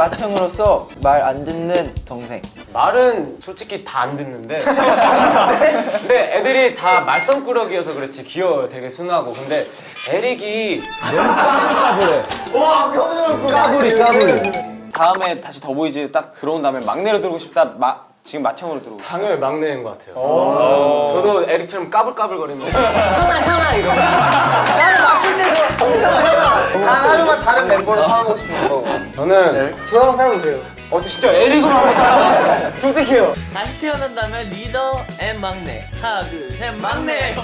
맏형으로서 말 안 듣는 동생. 말은 솔직히 다 안 듣는데. 근데 애들이 다 말썽꾸러기여서 그렇지 귀여워요 되게 순하고. 근데 에릭이 까불이 까불이. 다음에 다시 더보이즈 딱 들어온 다음에 막내로 들어오고 싶다. 마, 지금 맏형으로 들어오고 싶다. 당연히 막내인 것 같아요. 어, 저도 에릭처럼 까불까불거리는 거단 하루만 다른 멤버로 하고 싶은 거. 저는 저랑 살면 돼요. 어 진짜 에릭으로 한번 살아보자 솔직해요. 다시 태어난다면 리더 앤 막내. 하나 둘셋 막내.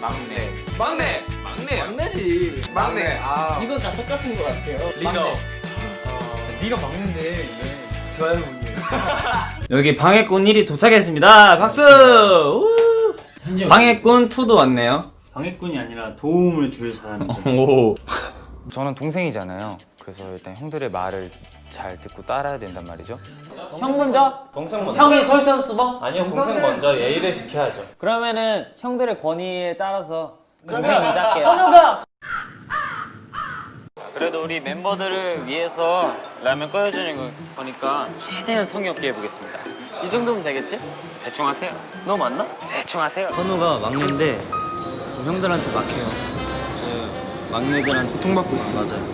막내. 막내. 막내. 막내지. 막내. 아. 이건 다 똑같은 것 같아요. 리더. 네가 막내인데 여기 방해꾼 1이 도착했습니다. 박수! 우! 방해꾼 2도 왔네요. 방해꾼이 아니라 도움을 줄 사람이죠. 오. 저는 동생이잖아요. 그래서 일단 형들의 말을 잘 듣고 따라야 된단 말이죠. 형 먼저? 동생 먼저. 형이 솔선수범? 아니요, 동생 먼저 예의를 지켜야죠. 그러면은 형들의 권위에 따라서 동생 먼저 할게요 선우가 그래도 우리 멤버들을 위해서 라면 끓여주는 거- 거니까 최대한 성의 없게 해보겠습니다. 이 정도면 되겠지? 대충 하세요. 너 맞나? 대충 하세요. 선우가 막내인데 좀 형들한테 막해요. 그 막내들한테 고통받고 있어 맞아요.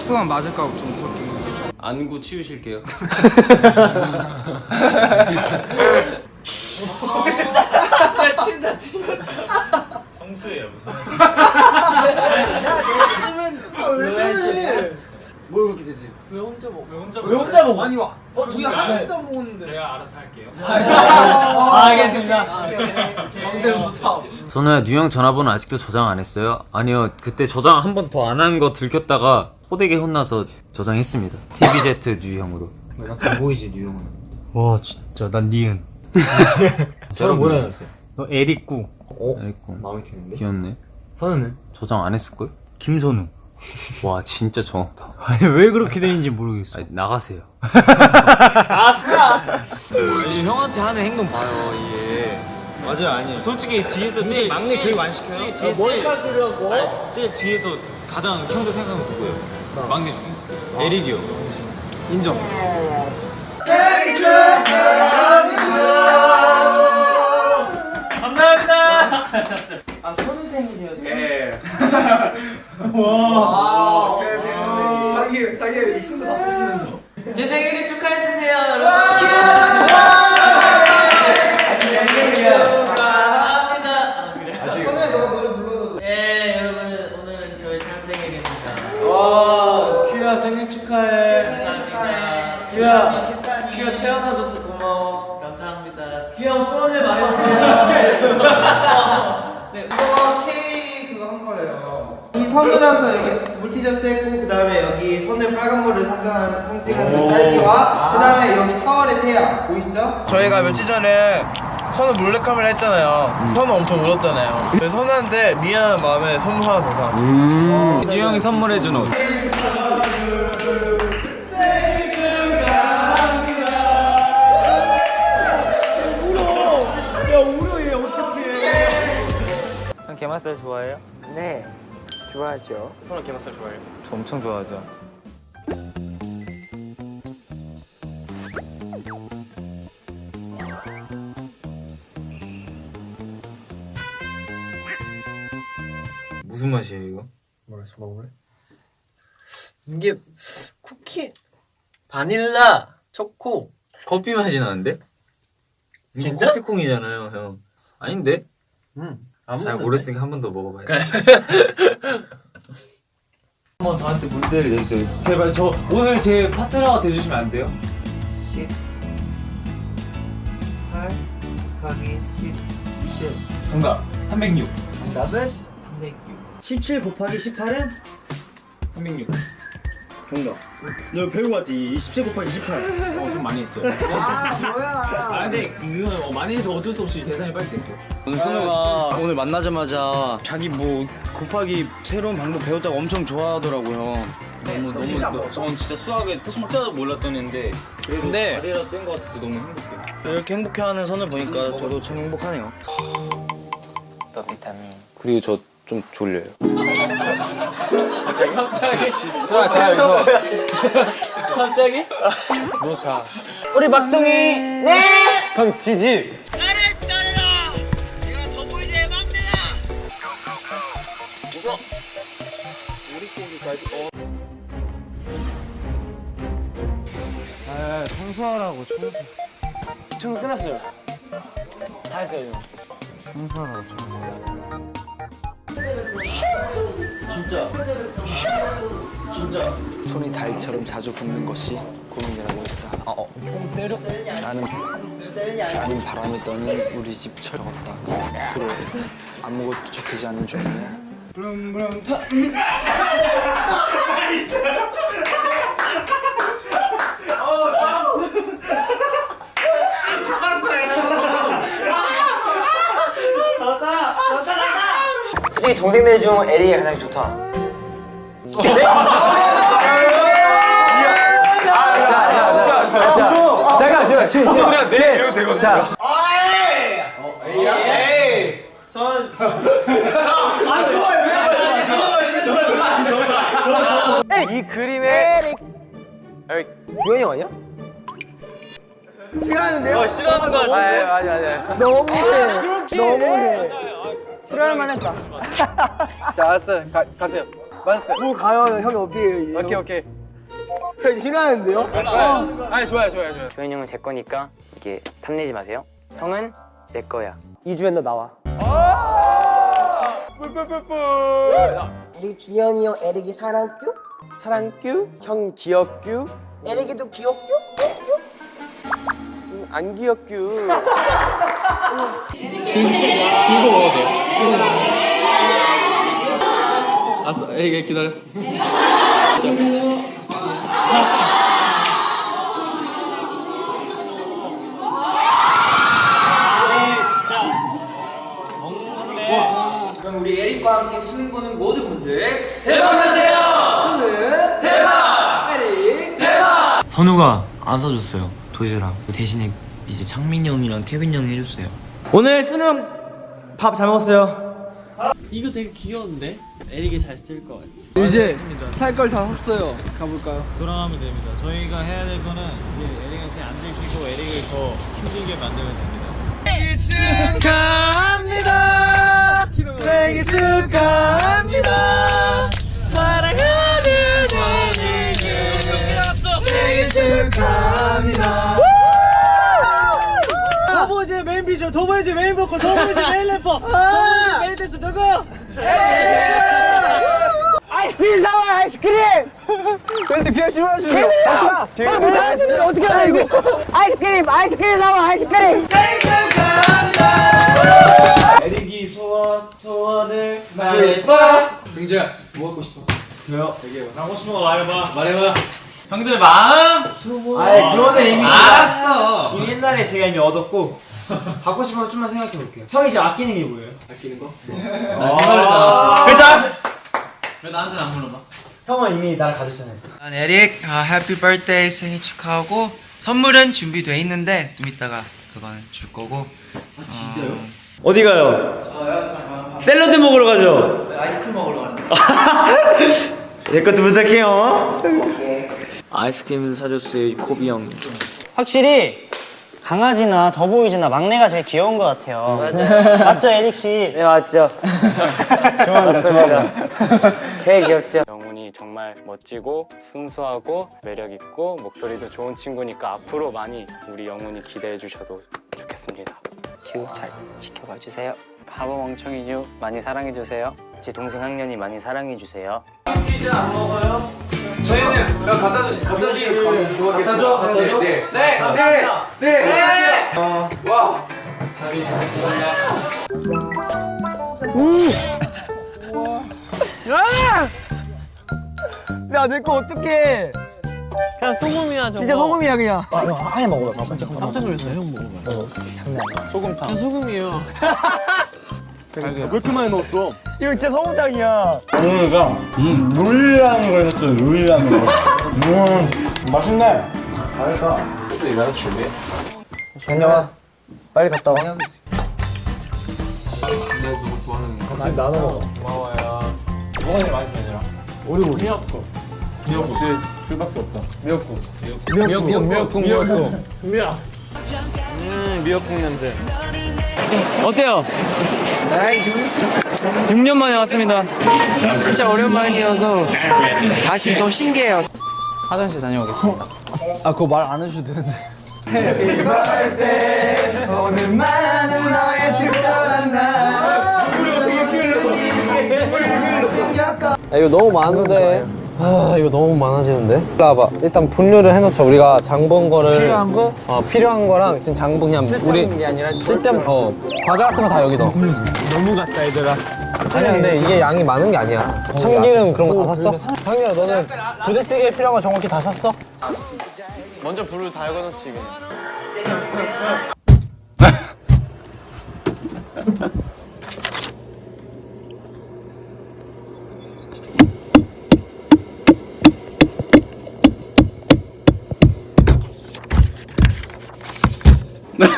수강 맞을까 좀 그렇게. 안구 치우실게요. 왜 혼자 먹어? 아니 와. 어, 한 번도 먹었는데. 제가 알아서 할게요. 알겠습니다. 선우야, 뉴형 전화번호 아직도 저장 안 했어요? 아니요, 그때 저장 한 번 더 안 한 거 들켰다가 호되게 혼나서 저장했습니다. TVZ 뉴형으로. 보이지 뉴형은. 와 진짜 난 니은. 저는 뭐라 해놨어요? 너 에릭구. 에릭고. 마음에 드는데? 귀엽네. 선우는? 저장 안 했을걸? 김선우. 와, 진짜 정확다. 아니 왜 그렇게 되는지 모르겠어. 아니, 나가세요. 이 형한테 하는 행동 봐요 이게. 맞아요 아니에요. 솔직히 뒤에서 제일 막내 교육 안 시켜요? 머리카락 들어가고 제일 뒤에서 가장 형도 생각하면 누구예요? 막내 중에. 에릭이요. 인정. 제 생일을 축하해 주세요 여러분 큐야 태어나줘서 고마워. 감사합니다 귀여운 소원을 말해주세요 네 이거 K 그거 한 거예요. 이 선우라서 여기 물티저스 했고 그 다음에 여기 손에 빨간 물을 상징하는 상징하는 딸기와 그 다음에 여기 4월의 태양 보이시죠? 저희가 며칠 전에 선우 몰래카메라 했잖아요. 선우 엄청 울었잖아요. 그래서 선우한테 미안한 마음에 선물 하나 더 사왔어요. 뉴형이 선물해준 옷. 게맛살 좋아해요? 네, 좋아하죠. 선우 게맛살 좋아해요 저 엄청 좋아하죠. 무슨 맛이에요, 이거? 이게 쿠키 바닐라 초코 커피 맛이 나는데? 이거 진짜? 커피콩이잖아요, 형. 아닌데? 안 잘? 모르겠으니까 한 번 더 먹어봐요. 한번 저한테 문제를 내주세요. 제발 저 오늘 제 파트너가 돼주시면 안 돼요? 10, 8, 곱하기 10, 20. 정답 306. 정답은 306. 17 곱하기 18은 306. 정답. 너 배우고 왔지? 17 곱하기 18. 어, 좀 많이 했어요. 아, 뭐야. 아, 근데 이건 어, 많이 해서 어쩔 수 없이 계산이 빨리 됐어. 오늘 선우가 오늘 만나자마자 자기 뭐 곱하기 새로운 방법 배웠다고 엄청 좋아하더라고요. 너무 너무 너, 전 진짜 수학에 숫자도 몰랐던 애인데 그래도 근데- 다리라 뗀것 같아서 너무 행복해. 이렇게 행복해하는 선을 보니까 저도 참 행복하네요. 더 비타민. 그리고 저 좀 졸려요. 갑자기? 우리 막둥이 그럼 지지. 청소하라고 청소. 청소 끝났어요. 다 했어요. 청소하라고 청소. 손이 달처럼 자주 붓는 것이 고민이라고 했다. 어, 어. 나는 나는 바람이 떠는 우리 집 철없다. 앞으로 아무것도 적히지 않는 종이야. 솔직히 동생들 중 에릭이 가장 좋다. 잠깐 지금 지금 지금 네 이러면 되거든. 자. 이 그림에 에릭 주현이 형 아니야? 싫어하는데요? 어, 싫어하는 거 같은데? 아, 맞아 맞아. 너무해. 너무해. 싫어할 만했다. 자, 알았어. 가, 가세요. 맞았어요. 뭐 가요? 형이 어디에요? 오케이, 오케이. 형 싫어하는데요? 좋아요. 아니, 좋아요, 좋아요, 좋아요. 주현 형은 제 거니까 이게 탐내지 마세요. 형은 내 거야. 이주연 너 나와. 우리 주현이 형 에릭이 사랑큐? 사랑규, 형 기억규, 에릭이도 귀엽큐? 음, 안 기억규. 그럼 우리 에릭과 함께 수능 보는 모든 분들 대박 나세요! 수능 대박! 에릭 대박! 선우가 안 사줬어요 도시락 대신에 이제 창민 형이랑 케빈 형이 해줬어요 오늘 수능 밥 잘 먹었어요. 이거 되게 귀여운데? 에릭이 잘 쓸 것 같아. 이제 살 걸 다 샀어요. 가볼까요? 돌아가면 됩니다. 저희가 해야 될 거는 이제 에릭한테 안 들키고 에릭을 더 힘들게 만들면 됩니다. 더보이즈 메인 비 주얼, 더보이즈 메인 보컬, 더보이즈 메인 래퍼, 더보이즈 메인 댄스 누구? 아이스크림 사와 아이스크림. 근데 그냥 질문하시면 돼요. 다시 와. 뭐 잘하시는 어떻게 하나 이거? 아이스크림 아이스크림 사와 아이스크림. 에릭이 소원 소원을 경재야, 뭐 갖고 싶어? 저요? 얘기해봐. 하고 싶은 거 말해봐. 말해봐. 형들 마음? 아이 그거는 이미 알았어. 옛날에 제가 이미 얻었고 받고 싶은 거 좀만 생각해 볼게요. 형이 지금 아끼는 게 뭐예요? 아끼는 거? 아, 그래서 왜 나한테는 안 물어봐? 형은 이미 나를 가졌잖아요. 난 에릭 아, 해피 birthday 생일 축하하고 선물은 준비돼 있는데 좀 이따가 그거는 줄 거고 어디 가요? 샐러드 먹으러 가죠. 아이스크림 먹으러 가는데 내 것도 부탁해요. 아이스크림 사줬어요 코비 형. 확실히 강아지나 더보이즈나 막내가 제일 귀여운 것 같아요. 맞아요. 맞죠, 에릭 씨? 네 맞죠. 좋아합니다. 제일 귀엽죠. 영훈이 정말 멋지고 순수하고 매력 있고 목소리도 좋은 친구니까 앞으로 많이 우리 영훈이 기대해 주셔도 좋겠습니다. 큐잘 지켜봐 주세요. 바보 멍청이 유 많이 사랑해 주세요. 제 동생 학년이 많이 사랑해 주세요. 저희는 갖다 주시 갖다 주시 갖다 줘 갖다 줘. 네. 네. 감사합니다. 네. 네. 어, 와. 야내 거 어떡해? 그냥 소금이야 저거. 진짜 소금이야 그냥. 깜짝 놀랐어요 형 먹으면. 소금탕. 그냥 소금이에 요. 이거 진짜 소금탕이야. 현영아 빨리 갔다 와. 좋아하는 같이 나눠 먹어. 고마워요 뭐가 제일 맛있어 얘들아? 오리고. 미역국 미역국 줄밖에 없다 미역국. 미역국 미역국 미역국 음 미역국 냄새. 어때요? 6년 만에 왔습니다. 진짜 오랜만이어서 다시 더 신기해요. 화장실 다녀오겠습니다. 아 그거 말 안 해줘도 되는데. 오늘만은 너의 특별한 날 우리 어떻게 아, 이거 너무 많은데. 아 이거 너무 많아지는데. 일로 와봐. 일단 분류를 해놓자. 우리가 장본 거를 필요한 거? 어 필요한 거랑 지금 장본 그냥 우리 게 아니라 쓸데없 어 과자 같은 거 다 여기 넣어. 너무 같다 얘들아. 아니야 근데 이게 양이 많은 게 아니야. 참기름 그런 거 다 샀어? 상렬아 너는 부대찌개에 필요한 거 정확히 다 샀어? 먼저 불을 달궈 놓지 그냥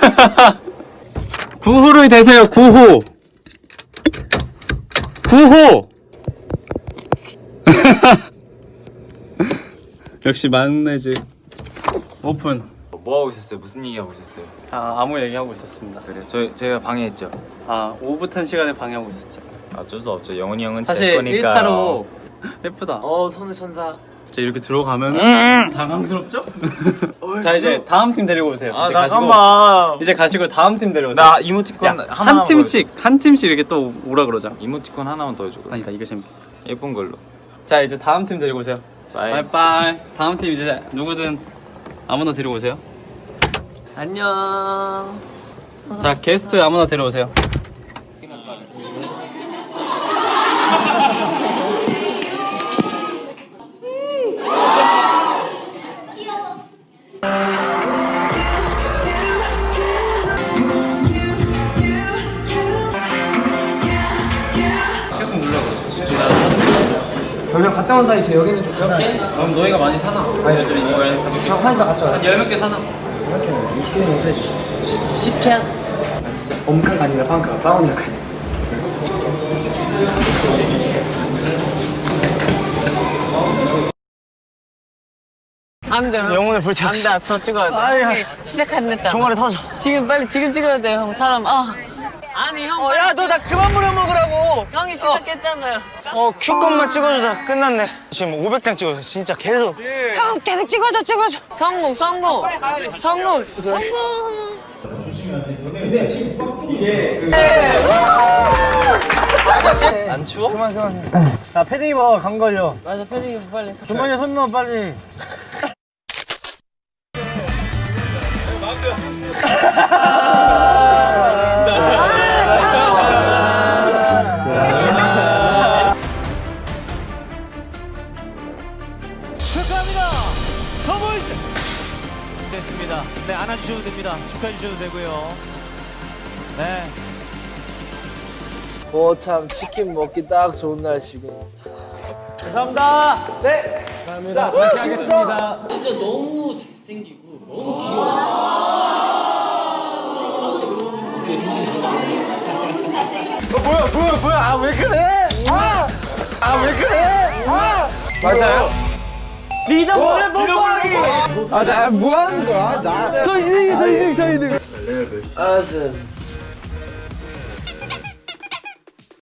구호를 대세요. 구호. 구호. 역시 막내지. 오픈. 뭐 하고 있었어요? 무슨 얘기 하고 있었어요? 아 아무 얘기하고 있었습니다. 그래 저 제가 방해했죠. 아 오붓한 시간에 방해하고 있었죠. 어쩔 수 없죠. 영훈이 형은 사실 제 거니까. 1차로 예쁘다. 어 선우 천사. 이제 이렇게 들어가면 은 당황스럽죠? 자 이제 다음 팀 데리고 오세요. 아 이제 가시고 잠깐만. 이제 가시고 다음 팀 데려오세요. 나 이모티콘 야, 하나만 한 팀씩 한 팀씩 이렇게 또 오라 그러자. 이모티콘 하나만 더 해줘. 그럼. 아니다 이거 재밌겠다. 예쁜 걸로. 자 이제 다음 팀 데리고 오세요. 바이. 바이바이. 다음 팀 이제 누구든 아무나 데리고 오세요. 안녕. 자 게스트 아무나 데려오세요. 별명 갔다 온 사이 저 여기는 좀 가볍게. 그럼 너희가 많이 사나? 아니 저 이거 형 사이 다 갔죠. 한열몇 개 사나? 20개 정도 되지. 10캔. 아 진짜 엄카가 아니라 빵카. 빵원이었거 안돼 영혼의 불태. 안돼 더 찍어야 돼 아야. 시작 안 됐잖아 종아리 터져. 지금 빨리 지금 찍어야 돼 형 사람 아 아니 형 빨리 야너 나 그만 물어 먹으라고. 형이 시작했잖아요 어 큐 것만 찍어주다 끝났네. 지금 500장 찍었어. 진짜 계속. 형 계속 찍어줘 찍어줘 성공 성공 성공 성공 안 추워? 자 패딩 입어 감 걸려. 맞아 패딩 빨리 주머니에 손 넣어 빨리. 축하합니다. 더보이즈 됐습니다. 네 안아주셔도 됩니다. 축하해 주셔도 되고요. 네. 거참 치킨 먹기 딱 좋은 날씨고. 감사합니다. 네. 감사합니다. 다시 하겠습니다. 진짜 너무 잘생기고 너무 귀여워 뭐야 뭐야 뭐야 아 왜 그래? 아아 왜 그래? 아 맞아요? 리더 몰래 뽀뽀하기. 아자 뭐 하는 거야 나. 저 이등 저 이등 저 이등. 아슴.